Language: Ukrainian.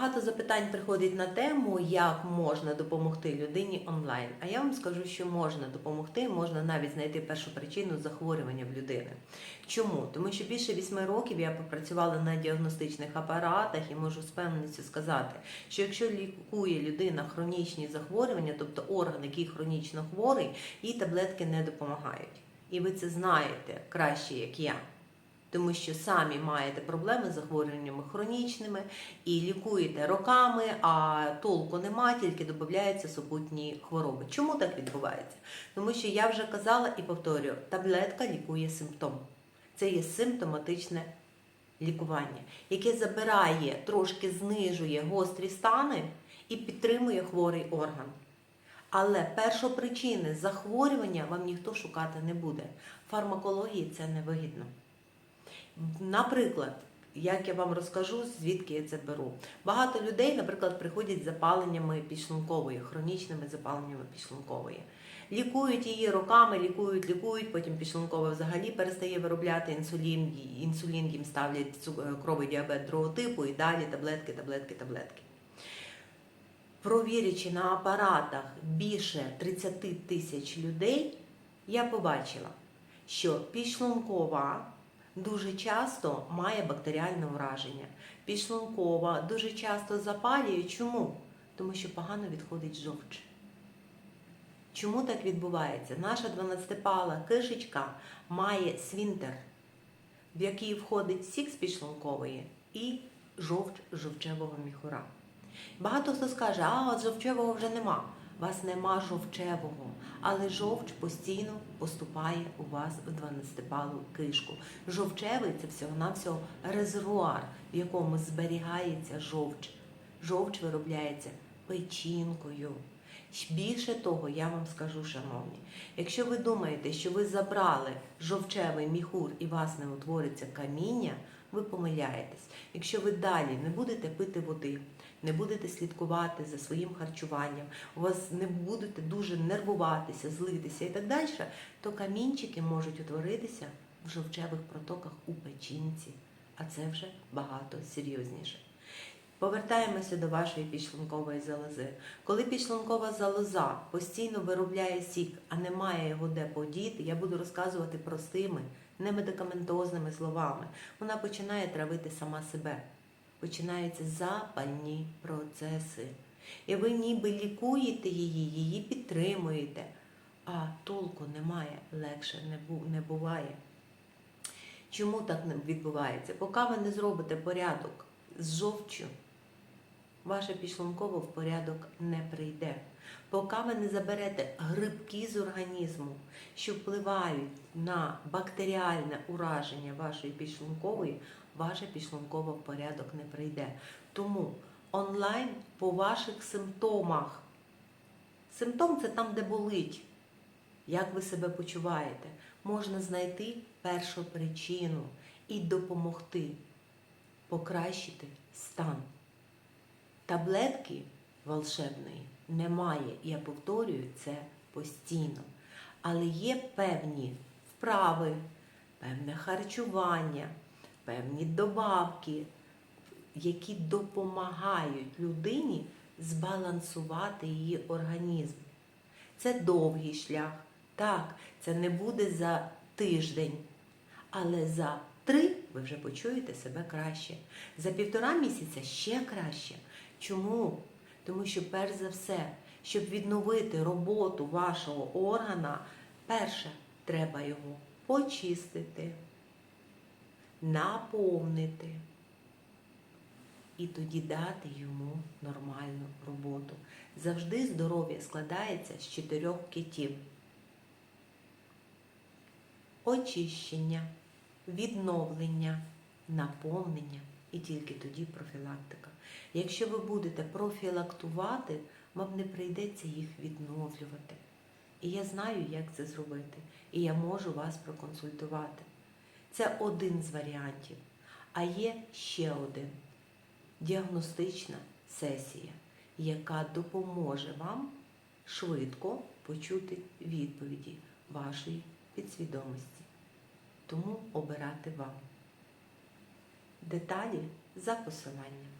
Багато запитань приходить на тему, як можна допомогти людині онлайн. А я вам скажу, що можна допомогти, можна навіть знайти першу причину захворювання в людини. Чому? Тому що більше вісьми років я попрацювала на діагностичних апаратах і можу з певністю сказати, що якщо лікує людина хронічні захворювання, тобто орган, який хронічно хворий, їй таблетки не допомагають. І ви це знаєте краще, як я тому що самі маєте проблеми з захворюваннями хронічними і лікуєте роками, а толку нема, тільки додаються супутні хвороби. Чому так відбувається? Тому що я вже казала і повторюю, таблетка лікує симптом. Це є симптоматичне лікування, яке забирає, трошки знижує гострі стани і підтримує хворий орган. Але першопричини захворювання вам ніхто шукати не буде. Фармакології це не вигідно. Наприклад, як я вам розкажу, звідки я це беру. Багато людей, наприклад, приходять з запаленнями підшлункової, хронічними запаленнями підшлункової. Лікують її роками, лікують, лікують, потім підшлункова взагалі перестає виробляти інсулін, інсулін їм ставлять цукровий діабет другого типу і далі таблетки, таблетки, таблетки. Провірячи на апаратах більше 30 тисяч людей, я побачила, що підшлункова дуже часто має бактеріальне враження. Підшлункова дуже часто запалює. Чому? Тому що погано відходить жовч. Чому так відбувається? Наша 12-пала кишечка має свінтер, в який входить сік з підшлункової і жовч жовчевого міхура. Багато хто скаже, а от жовчевого вже нема. Вас нема жовчевого, але жовч постійно поступає у вас в 12-палу кишку. Жовчевий це всього-навсього резервуар, в якому зберігається жовч. Жовч виробляється печінкою. Більше того, я вам скажу, шановні, якщо ви думаєте, що ви забрали жовчевий міхур і вас не утвориться каміння, ви помиляєтесь. Якщо ви далі не будете пити води, не будете слідкувати за своїм харчуванням, у вас не будете дуже нервуватися, злитися і так далі, то камінчики можуть утворитися в жовчевих протоках у печінці, а це вже багато серйозніше. Повертаємося до вашої підшлункової залози. Коли підшлункова залоза постійно виробляє сік, а не має його де подіти, я буду розказувати простими, немедикаментозними словами. Вона починає травити сама себе. Починаються запальні процеси. І ви ніби лікуєте її, її підтримуєте, а толку немає, легше не буває. Чому так відбувається? Поки ви не зробите порядок з жовчю, ваше підшлунково в порядок не прийде. Поки ви не заберете грибки з організму, що впливають на бактеріальне ураження вашої підшлункової, ваше підшлунково в порядок не прийде. Тому онлайн по ваших симптомах. Симптом це там, де болить. Як ви себе почуваєте, можна знайти першу причину і допомогти покращити стан. Таблетки волшебної немає, я повторюю це постійно. Але є певні вправи, певне харчування, певні добавки, які допомагають людині збалансувати її організм. Це довгий шлях. Так, це не буде за тиждень, але за три ви вже почуєте себе краще. За півтора місяця ще краще. Чому? Тому що, перш за все, щоб відновити роботу вашого органа, перше, треба його почистити, наповнити і тоді дати йому нормальну роботу. Завжди здоров'я складається з чотирьох китів. Очищення, відновлення, наповнення і тільки тоді профілактика. Якщо ви будете профілактувати, вам не прийдеться їх відновлювати. І я знаю, як це зробити. І я можу вас проконсультувати. Це один з варіантів. А є ще один діагностична сесія, яка допоможе вам швидко почути відповіді вашої підсвідомості. Тому обирати вам. Деталі за посиланням.